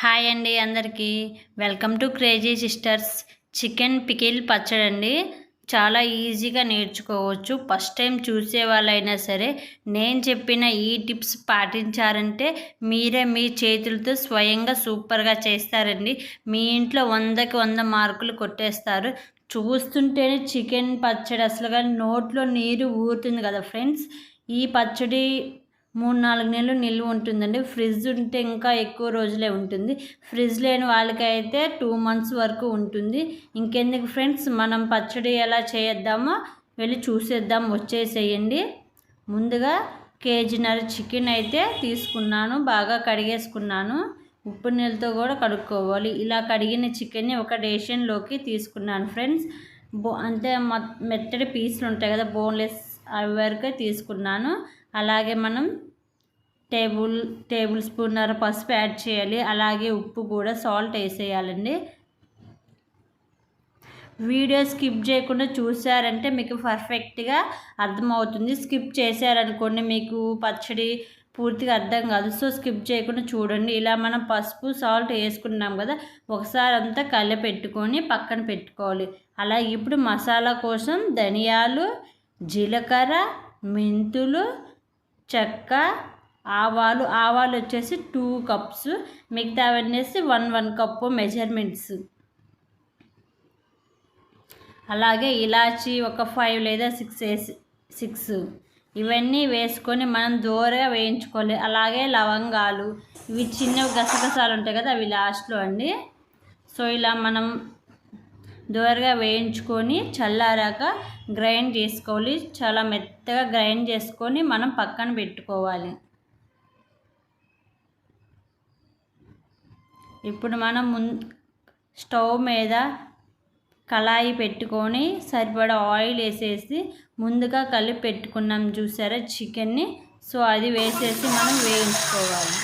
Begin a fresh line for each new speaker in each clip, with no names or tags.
Hi అండి అందరికీ. Welcome to crazy sisters. Chicken pickle పచ్చడి అండి. చాలా ఈజీగా నేర్చుకోవచ్చు. ఫస్ట్ టైం చూసే వాళ్ళైనా సరే నేను చెప్పిన ఈ టిప్స్ పాటించారంటే మీరే మీ చేతులతో స్వయంగా సూపర్గా చేస్తారండి. మీ ఇంట్లో వందకి వంద మార్కులు కొట్టేస్తారు. చూస్తుంటేనే చికెన్ పచ్చడి అసలు కానీ నోట్లో నీరు ఊరుతుంది కదా ఫ్రెండ్స్. ఈ పచ్చడి మూడు నాలుగు నెలలు నిల్వ ఉంటుందండి. ఫ్రిడ్జ్ ఉంటే ఇంకా ఎక్కువ రోజులే ఉంటుంది. ఫ్రిడ్జ్ లేని వాళ్ళకైతే టూ మంత్స్ వరకు ఉంటుంది. ఇంకెందుకు ఫ్రెండ్స్ మనం పచ్చడి ఎలా చేద్దామో వెళ్ళి చూసేద్దాం వచ్చేసేయండి. ముందుగా కేజీన్నర చికెన్ అయితే తీసుకున్నాను బాగా కడిగేసుకున్నాను. ఉప్పు నీళ్ళతో కూడా కడుక్కోవాలి. ఇలా కడిగిన చికెన్ని ఒక డేషన్లోకి తీసుకున్నాను ఫ్రెండ్స్. బో అంటే మెత్తడి పీసులు ఉంటాయి కదా బోన్లెస్ అవి వరకే తీసుకున్నాను. అలాగే మనం టేబుల్ టేబుల్ స్పూన్నర పసుపు యాడ్ చేయాలి. అలాగే ఉప్పు కూడా సాల్ట్ వేసేయాలండి. వీడియో స్కిప్ చేయకుండా చూసారంటే మీకు పర్ఫెక్ట్గా అర్థమవుతుంది. స్కిప్ చేశారనుకోండి మీకు పచ్చడి పూర్తిగా అర్థం కాదు. సో స్కిప్ చేయకుండా చూడండి. ఇలా మనం పసుపు సాల్ట్ వేసుకున్నాం కదా ఒకసారి అంతా పెట్టుకొని పక్కన పెట్టుకోవాలి. అలా ఇప్పుడు మసాలా కోసం ధనియాలు జీలకర్ర మెంతులు చెక్క ఆవాలు. ఆవాలు వచ్చేసి టూ కప్స్ మిగతా అవన్నీ వన్ వన్ కప్పు మెజర్మెంట్స్ అలాగే ఇలాచి ఒక ఫైవ్ లేదా సిక్స్ వేసి సిక్స్ ఇవన్నీ వేసుకొని మనం దూరగా వేయించుకోవాలి. అలాగే లవంగాలు. ఇవి చిన్న గసగసాలు ఉంటాయి కదా అవి లాస్ట్లో అండి. సో ఇలా మనం దూరగా వేయించుకొని చల్లారాక గ్రైండ్ చేసుకోవాలి. చాలా మెత్తగా గ్రైండ్ చేసుకొని మనం పక్కన పెట్టుకోవాలి. ఇప్పుడు మనం ముం స్టవ్ మీద కళాయి పెట్టుకొని సరిపడా ఆయిల్ వేసేసి ముందుగా కలిపి పెట్టుకున్నాం చూసారా? చికెన్ని. సో అది వేసేసి మనం వేయించుకోవాలి.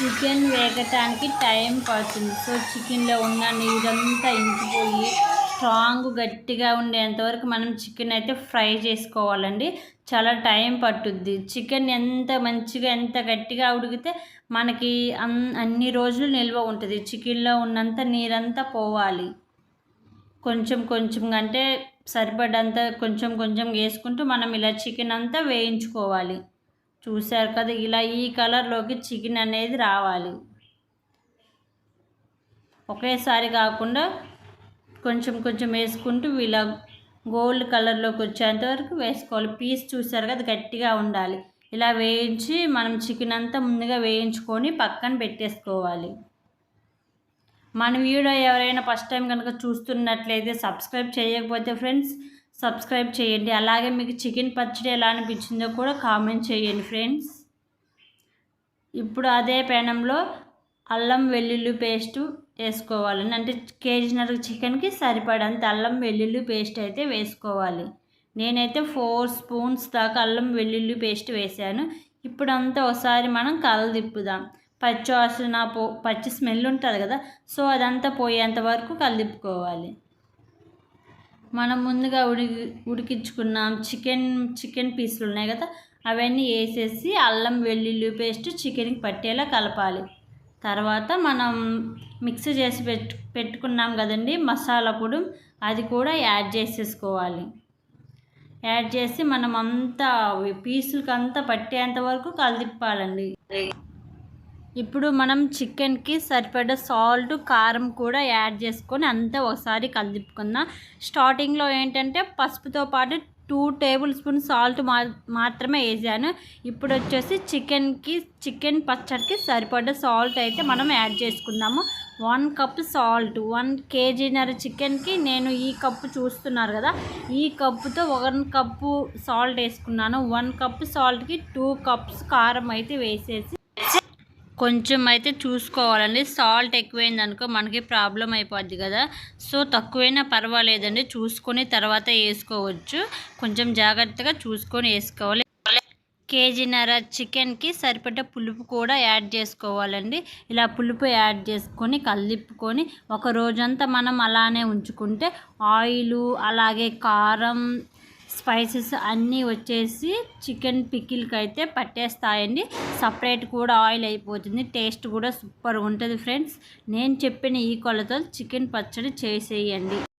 చికెన్ వేగటానికి టైం పడుతుంది. సో చికెన్లో ఉన్న నీరంతా ఇంకిపోయి స్ట్రాంగ్ గట్టిగా ఉండేంతవరకు మనం చికెన్ అయితే ఫ్రై చేసుకోవాలండి. చాలా టైం పట్టుద్ది. చికెన్ ఎంత మంచిగా ఎంత గట్టిగా ఉడికితే మనకి అన్ అన్ని రోజులు నిల్వ ఉంటుంది. చికెన్లో ఉన్నంత నీరంతా పోవాలి. కొంచెం కొంచెం అంటే సరిపడంత కొంచెం కొంచెం వేసుకుంటూ మనం ఇలా చికెన్ అంతా వేయించుకోవాలి. చూశారు కదా ఇలా ఈ కలర్లోకి చికెన్ అనేది రావాలి. ఒకేసారి కాకుండా కొంచెం కొంచెం వేసుకుంటూ ఇలా గోల్డ్ కలర్లోకి వచ్చేంత వరకు వేసుకోవాలి. పీస్ చూసారు కదా గట్టిగా ఉండాలి. ఇలా వేయించి మనం చికెన్ అంతా ముందుగా వేయించుకొని పక్కన పెట్టేసుకోవాలి. మన వీడియో ఎవరైనా ఫస్ట్ టైం కనుక చూస్తున్నట్లయితే సబ్స్క్రైబ్ చేయకపోతే ఫ్రెండ్స్ సబ్స్క్రైబ్ చేయండి. అలాగే మీకు చికెన్ పచ్చడి ఎలా అనిపించిందో కూడా కామెంట్ చేయండి ఫ్రెండ్స్. ఇప్పుడు అదే పేనంలో అల్లం వెల్లుల్లి పేస్ట్ వేసుకోవాలండి అంటే కేజీన్నర చికెన్కి సరిపడంత అల్లం వెల్లుల్లి పేస్ట్ అయితే వేసుకోవాలి. నేనైతే ఫోర్ స్పూన్స్ దాకా అల్లం వెల్లుల్లి పేస్ట్ వేసాను. ఇప్పుడు అంతా ఒకసారి మనం కలదిప్పుదాం పచ్చి వాసన పో పచ్చి స్మెల్ ఉంటుంది కదా సో అదంతా పోయేంత వరకు కలదిప్పుకోవాలి మనం ముందుగా ఉడికి ఉడికించుకున్నాం చికెన్ చికెన్ పీసులు ఉన్నాయి కదా అవన్నీ వేసేసి అల్లం వెల్లుల్లి పేస్ట్ చికెన్కి పట్టేలా కలపాలి. తర్వాత మనం మిక్స్ చేసి పెట్టు పెట్టుకున్నాం కదండి మసాలా పొడి అది కూడా యాడ్ చేసేసుకోవాలి. యాడ్ చేసి మనం అంతా పీసులకి అంతా పట్టేంత వరకు కలిదిప్పాలండి. ఇప్పుడు మనం చికెన్కి సరిపడ సాల్ట్ కారం కూడా యాడ్ చేసుకొని అంతా ఒకసారి కలిపుకుందాం. స్టార్టింగ్లో ఏంటంటే పసుపుతో పాటు టూ టేబుల్ స్పూన్ సాల్ట్ మా మాత్రమే వేసాను. ఇప్పుడు వచ్చేసి చికెన్కి చికెన్ పచ్చడికి సరిపడ సాల్ట్ అయితే మనం యాడ్ చేసుకుందాము. వన్ కప్ సాల్ట్ వన్ కేజీన్నర చికెన్కి నేను ఈ కప్పు చూస్తున్నారు కదా ఈ కప్పుతో వన్ కప్పు సాల్ట్ వేసుకున్నాను. వన్ కప్ సాల్ట్కి టూ కప్స్ కారం అయితే వేసేసి కొంచెం అయితే చూసుకోవాలండి. సాల్ట్ ఎక్కువైంది అనుకో మనకి ప్రాబ్లం అయిపోద్ది కదా. సో తక్కువైనా పర్వాలేదండి. చూసుకొని తర్వాత వేసుకోవచ్చు. కొంచెం జాగ్రత్తగా చూసుకొని వేసుకోవాలి. కేజీన్నర చికెన్కి సరిపడ్డ పులుపు కూడా యాడ్ చేసుకోవాలండి. ఇలా పులుపు యాడ్ చేసుకొని కలిపుకొని ఒక రోజంతా మనం అలానే ఉంచుకుంటే ఆయిలు అలాగే కారం స్పైసెస్ అన్నీ వచ్చేసి చికెన్ పికిల్కి అయితే పట్టేస్తాయండి. సపరేట్ కూడా ఆయిల్ అయిపోతుంది. టేస్ట్ కూడా సూపర్గా ఉంటుంది ఫ్రెండ్స్. నేను చెప్పిన ఈ కొలతలు చికెన్ పచ్చడి చేసేయండి.